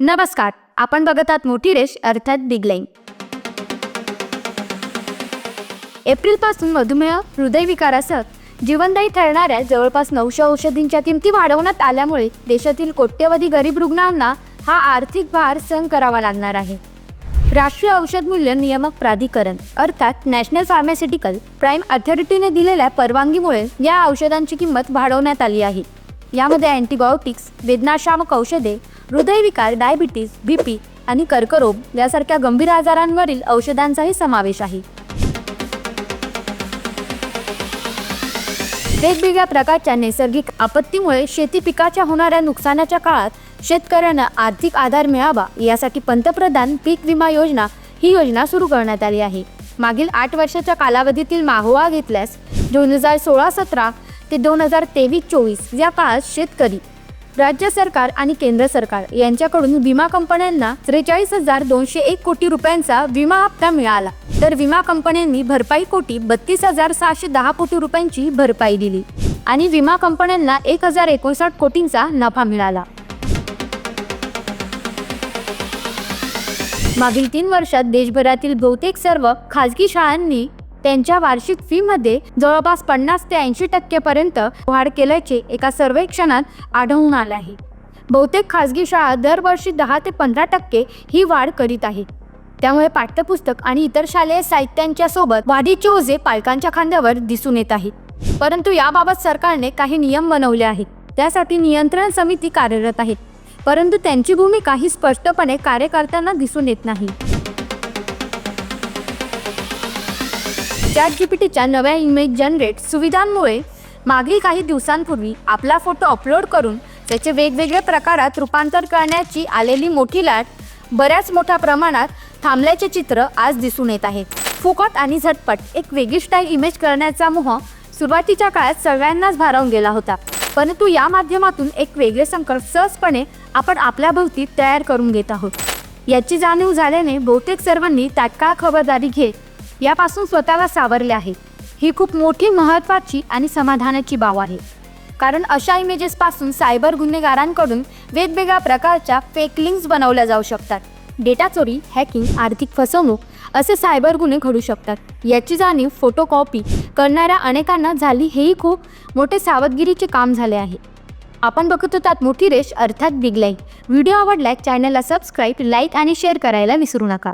नमस्कार आपण बघत आहात मोठी रेष अर्थात बिग लाईन एप्रिलपासून मधुमेह हृदयविकारासह जीवनदायी ठरणाऱ्या जवळपास नऊशे औषधींच्या किमती वाढवण्यात आल्यामुळे देशातील कोट्यवधी गरीब रुग्णांना हा आर्थिक भार सहन करावा लागणार आहे. राष्ट्रीय औषध मूल्य नियामक प्राधिकरण अर्थात नॅशनल फार्मास्युटिकल प्राईम अथॉरिटीने दिलेल्या परवानगीमुळे या औषधांची किंमत वाढवण्यात आली आहे. यामध्ये अँटीबायोटिक्स वेदनाशामक औषधे हृदयविकार डायबिटीज बीपी आणि कर्करोग यासारख्या गंभीर आजारांवरील औषधांचाही समावेश आहे. वेगवेगळ्या प्रकारच्या नैसर्गिक आपत्तीमुळे शेती पिकाच्या होणाऱ्या नुकसानाच्या काळात शेतकऱ्यांना आर्थिक आधार मिळावा यासाठी पंतप्रधान पीक विमा योजना ही योजना सुरू करण्यात आली आहे. मागील आठ वर्षाच्या कालावधीतील मागोवा घेतल्यास दोन हजार सोळा सतरा ते दोन हजार तेवीस चोवीस या काळात शेतकरी राज्य सरकार आणि केंद्र सरकार यांच्याकडून विमा कंपन्यांना त्रेचाळीस हजार दोनशे एक कोटी रुपयांचा विमा हप्ता मिळाला. तर विमा कंपन्यांनी भरपाई कोटी बत्तीस हजार सहाशे दहा कोटी रुपयांची भरपाई दिली आणि विमा कंपन्यांना एक हजार एकोणसाठ कोटींचा नफा मिळाला. मागील तीन वर्षात देशभरातील बहुतेक सर्व खाजगी शाळांनी त्यांच्या वार्षिक फीमध्ये जवळपास पन्नास ते ऐंशी टक्केपर्यंत वाढ केल्याचे एका सर्वेक्षणात आढळून आले आहे. बहुतेक खाजगी शाळा दरवर्षी दहा ते पंधरा टक्के ही वाढ करीत आहे. त्यामुळे पाठ्यपुस्तक आणि इतर शालेय साहित्यांच्या सोबत वाढीचे ओझे पालकांच्या खांद्यावर दिसून येत आहेत परंतु याबाबत सरकारने काही नियम बनवले आहेत. त्यासाठी नियंत्रण समिती कार्यरत आहेत परंतु त्यांची भूमिका ही स्पष्टपणे कार्य करताना दिसून येत नाही. चॅट जीपीटीच्या नव्या इमेज जनरेट सुविधांमुळे मागील काही दिवसांपूर्वी आपला फोटो अपलोड करून त्याचे वेगवेगळ्या प्रकारात रूपांतर करण्याची आलेली मोठी लाट बऱ्याच मोठ्या प्रमाणात थांबल्याचे चित्र आज दिसून येत आहे. फुकट आणि झटपट एक वेगळी स्टाईल इमेज करण्याचा मोह सुरुवातीच्या काळात सगळ्यांनाच भारावून गेला होता. परंतु या माध्यमातून एक वेगळे संकट सहजपणे आपण आपल्या भोवती तयार करून घेत आहोत. याची जाणीव झाल्याने बहुतेक सर्वांनी तात्काळ खबरदारी घेत यापासून स्वतःला सावरले आहे. ही खूप मोठी महत्त्वाची आणि समाधानाची बाब आहे. कारण अशा इमेजेसपासून सायबर गुन्हेगारांकडून वेगवेगळ्या प्रकारच्या फेक लिंक्स बनवल्या जाऊ शकतात. डेटा चोरी हॅकिंग आर्थिक फसवणूक असे सायबर गुन्हे घडू शकतात. याची जाणीव फोटो कॉपी करणाऱ्या अनेकांना झाली हेही खूप मोठे सावधगिरीचे काम झाले आहे. आपण बघत होतात मोठी रेष अर्थात बिग लाईक व्हिडिओ आवडल्यास चॅनलला सबस्क्राईब लाईक आणि शेअर करायला विसरू नका.